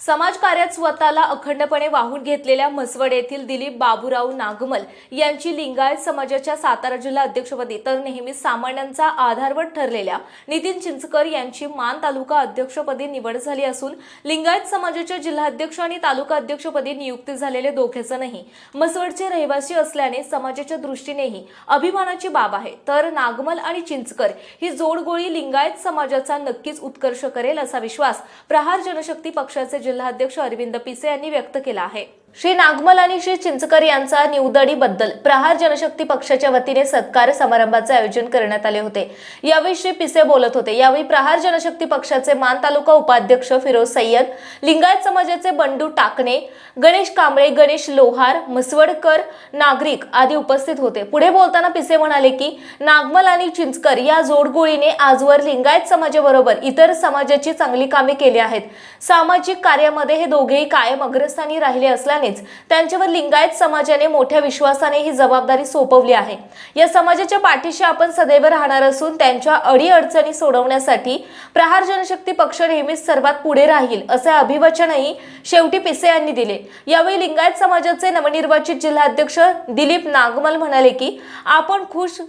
समाजकार्यात स्वतःला अखंडपणे वाहून घेतलेल्या म्हसवड येथील दिलीप बाबूराव नागमल यांची लिंगायत समाजाच्या सातारा जिल्हा अध्यक्षपदी तर नेहमी सामान्यांचा आधारवट ठरलेल्या नितीन चिंचकर यांची मान तालुका अध्यक्षपदी निवड झाली असून लिंगायत समाजाच्या जिल्हाध्यक्ष आणि तालुका अध्यक्षपदी नियुक्ती झालेले दोघेजणही म्हसवडचे रहिवासी असल्याने समाजाच्या दृष्टीनेही अभिमानाची बाब आहे. तर नागमल आणि चिंचकर ही जोडगोळी लिंगायत समाजाचा नक्कीच उत्कर्ष करेल असा विश्वास प्रहार जनशक्ती पक्षाचे जिल्हाध्यक्ष अरविंद पिसे यांनी व्यक्त केला आहे. श्री नागमल आणि श्री चिंचकर यांचा निवदडीबद्दल प्रहार जनशक्ती पक्षाच्या वतीने सत्कार समारंभाचे आयोजन करण्यात आले होते. यावेळी श्री पिसे बोलत होते. यावेळी प्रहार जनशक्ती पक्षाचे मान तालुका उपाध्यक्ष फिरोज सय्यद लिंगायत समाजाचे बंडू टाकणे गणेश कांबळे गणेश लोहार म्हसवडकर नागरिक आदी उपस्थित होते. पुढे बोलताना पिसे म्हणाले की नागमल आणि चिंचकर या जोडगोळीने आजवर लिंगायत समाजाबरोबर इतर समाजाची चांगली कामे केली आहेत. सामाजिक कार्यामध्ये हे दोघेही कायम अग्रस्थानी राहिले असल्यानेच त्यांच्यावर लिंगायत समाजाने मोठ्या विश्वासाने ही जबाबदारी सोपवली आहे. या समाजाच्या पाठीशी आपण सदैव राहणार असून त्यांच्या अडीअडचणी सोडवण्यासाठी प्रहार जनशक्ती पक्ष नेहमीच सर्वात पुढे राहील असे अभिवचनही शेवटी पिसे यांनी दिले. यावेळी लिंगायत समाजाचे नवनिर्वाचित जिल्हाध्यक्ष दिलीप नागमल म्हणाले की आपण खुश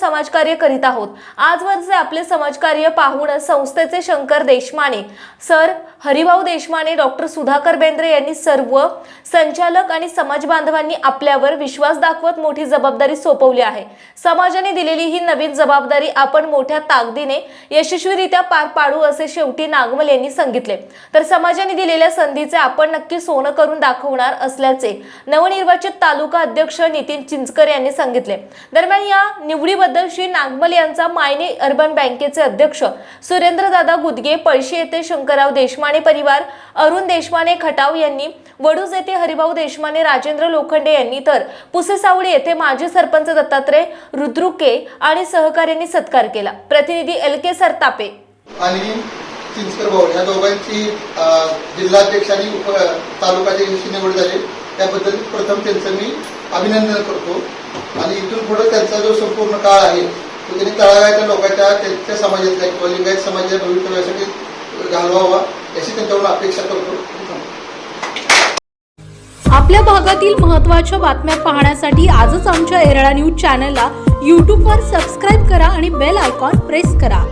समाजकार्य करीत आहोत. आजवरचे आपले समाजकार्य पाहून संस्थेचे शंकर देशमाने सर हरिभाऊ देशमाने डॉक्टर सुधाकर बेंद्रे यांनी सर्व संचालक आणि समाज बांधवांनी आपल्यावर विश्वास दाखवत मोठी जबाबदारी सोपवली आहे. समाजाने दिलेली ही नवीन जबाबदारी आपण मोठ्या ताकदीने यशस्वीरित्या पार पाडू असे शेवटी नागमल यांनी सांगितले. तर समाजाने दिलेल्या संधीचे आपण नक्की सोनं करून दाखवणार असल्याचे नवनिर्वाचित तालुका अध्यक्ष नितीन चिंचकर यांनी सांगितले. दरम्यान या निवडीबद्दल श्री नागमल यांचा मायने अर्बन बँकेचे अध्यक्ष. सुरेंद्रदादा गुदगे पळशी येथे शंकरराव देशमाने परिवार अरुण देशमाने खटाव यांनी वडूज येथे हरिभाऊ देशमाने राजेंद्र लोखंडे यांनी तर पुसेसावळी येथे माजी सरपंच दत्तात्रय रुद्रुके आणि सहकार्यांनी सत्कार केला. प्रतिनिधी एल के सरतापे. आणि चिंचकर भाऊ या दोघांची जिल्हाध्यक्ष आणि उप निवड झाली. त्याबद्दल प्रथम त्यांचं मी अभिनंदन करतो. आणि इथून पुढे त्यांचा जो संपूर्ण काळ आहे तो त्यांनी तळागाळच्या लोकांच्या त्यांच्या समाजातल्या किंवा लिंगायत समाजाच्या भवितव्यासाठी घालवावा याची त्यांच्याकडून अपेक्षा करतो. आपल्या भागातील महत्त्वाच्या बातम्या पाहण्यासाठी आजच आमच्या एरळा न्यूज चॅनलला यूट्यूबवर सबस्क्राईब करा आणि बेल आयकॉन प्रेस करा.